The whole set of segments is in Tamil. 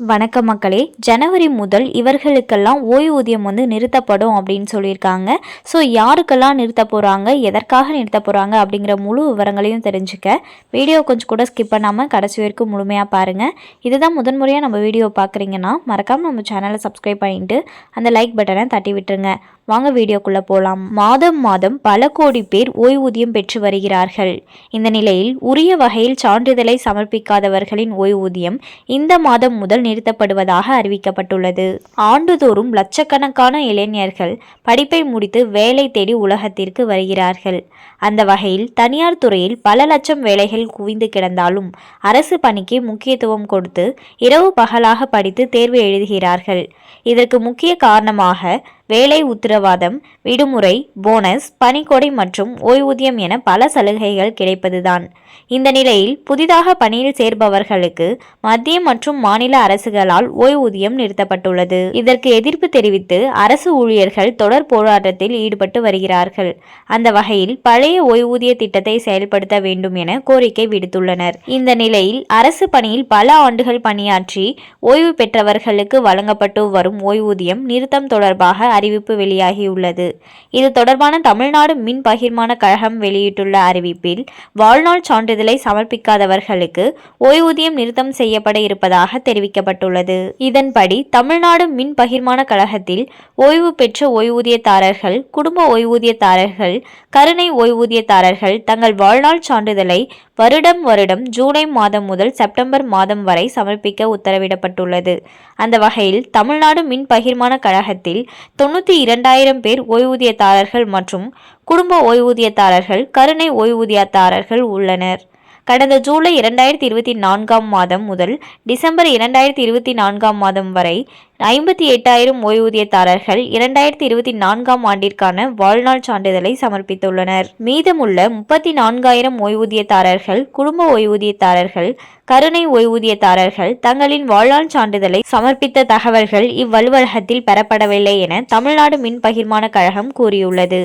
வணக்கம் மக்களே. ஜனவரி முதல் இவர்களுக்கெல்லாம் ஓய்வூதியம் வந்து நிறுத்தப்படும் அப்படின்னு சொல்லியிருக்காங்க. ஸோ யாருக்கெல்லாம் நிறுத்த போகிறாங்க எதற்காக நிறுத்த போகிறாங்க அப்படிங்கிற முழு விவரங்களையும் தெரிஞ்சுக்க வீடியோ கொஞ்சம் கூட ஸ்கிப் பண்ணாமல் கடைசி வரைக்கும் முழுமையாக பாருங்கள் இதுதான் முதன்முறையாக நம்ம வீடியோ பார்க்குறீங்கன்னா மறக்காமல் நம்ம சேனலை சப்ஸ்கிரைப் பண்ணிட்டு அந்த லைக் பட்டனை தட்டி விட்டுருங்க. வாங்க வீடியோக்குள்ளே போகலாம் மாதம் மாதம் பல கோடி பேர் ஓய்வூதியம் பெற்று வருகிறார்கள். இந்த நிலையில் உரிய வகையில் சான்றிதழை சமர்ப்பிக்காதவர்களின் ஓய்வூதியம் இந்த மாதம் முதல் நிறுத்தப்படுவதாக அறிவிக்கப்பட்டுள்ளது. ஆண்டுதோறும் லட்சக்கணக்கான இளைஞர்கள் படிப்பை முடித்து வேலை தேடி உலகத்திற்கு வருகிறார்கள். அந்த வகையில் தனியார் துறையில் பல லட்சம் வேலைகள் குவிந்து கிடந்தாலும் அரசு பணிக்கு முக்கியத்துவம் கொடுத்து இரவு பகலாக படித்து தேர்வு எழுதுகிறார்கள். இதற்கு முக்கிய காரணமாக வேலை உத்தரவாதம் விடுமுறை போனஸ் பணிக்கொடை மற்றும் ஓய்வூதியம் என பல சலுகைகள் கிடைப்பதுதான். இந்த நிலையில் புதிதாக பணியில் சேர்பவர்களுக்கு மத்திய மற்றும் மாநில அரசுகளால் ஓய்வூதியம் நிறுத்தப்பட்டுள்ளது. இதற்கு எதிர்ப்பு தெரிவித்து அரசு ஊழியர்கள் தொடர் போராட்டத்தில் ஈடுபட்டு வருகிறார்கள். அந்த வகையில் பழைய ஓய்வூதிய திட்டத்தை செயல்படுத்த வேண்டும் என கோரிக்கை விடுத்துள்ளனர். இந்த நிலையில் அரசு பணியில் பல ஆண்டுகள் பணியாற்றி ஓய்வு பெற்றவர்களுக்கு வழங்கப்பட்டு வரும் ஓய்வூதியம் நிறுத்தம் தொடர்பாக அறிவிப்பு வெளியாகியுள்ளது. இது தொடர்பான தமிழ்நாடு மின் பகிர்மான கழகம் வெளியிட்டுள்ள அறிவிப்பில் வாழ்நாள் சான்றிதழை சமர்ப்பிக்காதவர்களுக்கு ஓய்வூதியம் நிறுத்தம் செய்யப்பட இருப்பதாக தெரிவிக்கப்பட்டுள்ளது. இதன்படி தமிழ்நாடு மின் பகிர்மான கழகத்தில் ஓய்வு பெற்ற ஓய்வூதியதாரர்கள் குடும்ப ஓய்வூதியதாரர்கள் கருணை ஓய்வூதியதாரர்கள் தங்கள் வாழ்நாள் சான்றிதழை வருடம் வருடம் ஜூலை மாதம் முதல் செப்டம்பர் மாதம் வரை சமர்ப்பிக்க உத்தரவிடப்பட்டுள்ளது. அந்த வகையில் தமிழ்நாடு மின் பகிர்மான கழகத்தில் தொண்ணூற்றி இரண்டாயிரம் பேர் ஓய்வூதியதாரர்கள் மற்றும் குடும்ப ஓய்வூதியதாரர்கள் கருணை ஓய்வூதியதாரர்கள் உள்ளனர். கடந்த ஜூலை இரண்டாயிரத்தி இருபத்தி நான்காம் மாதம் முதல் டிசம்பர் இரண்டாயிரத்தி இருபத்தி நான்காம் மாதம் வரை ஐம்பத்தி எட்டாயிரம் ஓய்வூதியதாரர்கள் இரண்டாயிரத்தி இருபத்தி நான்காம் ஆண்டிற்கான வாழ்நாள் சான்றிதழை சமர்ப்பித்துள்ளனர். மீதமுள்ள முப்பத்தி நான்காயிரம் ஓய்வூதியதாரர்கள் குடும்ப ஓய்வூதியதாரர்கள் கருணை ஓய்வூதியதாரர்கள் தங்களின் வாழ்நாள் சான்றிதழை சமர்ப்பித்த தகவல்கள் இவ்வலுவலகத்தில் பெறப்படவில்லை என தமிழ்நாடு மின் பகிர்மான கழகம் கூறியுள்ளது.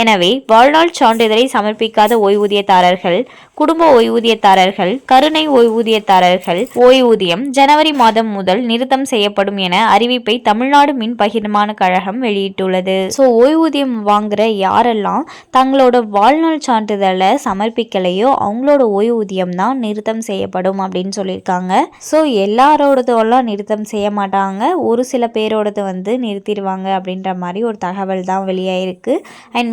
எனவே வாழ்நாள் சான்றிதழை சமர்ப்பிக்காத ஓய்வூதியதாரர்கள் குடும்ப ஓய்வூதியதாரர்கள் கருணை ஓய்வூதியதாரர்கள் ஓய்வூதியம் ஜனவரி மாதம் முதல் நிறுத்தம் செய்யப்படும் என அறிவிப்பை தமிழ்நாடு மின் பகிர்மான கழகம் வெளியிட்டுள்ளது. ஸோ ஓய்வூதியம் வாங்குற யாரெல்லாம் தங்களோட வாழ்நாள் சான்றிதழை சமர்ப்பிக்கலையோ அவங்களோட ஓய்வூதியம் தான் நிறுத்தம் செய்யப்படும் அப்படின்னு சொல்லியிருக்காங்க. ஸோ எல்லாரோடதெல்லாம் நிறுத்தம் செய்ய மாட்டாங்க. ஒரு சில பேரோடது வந்து நிறுத்திடுவாங்க அப்படின்ற மாதிரி ஒரு தகவல் தான் வெளியாயிருக்கு. அண்ட்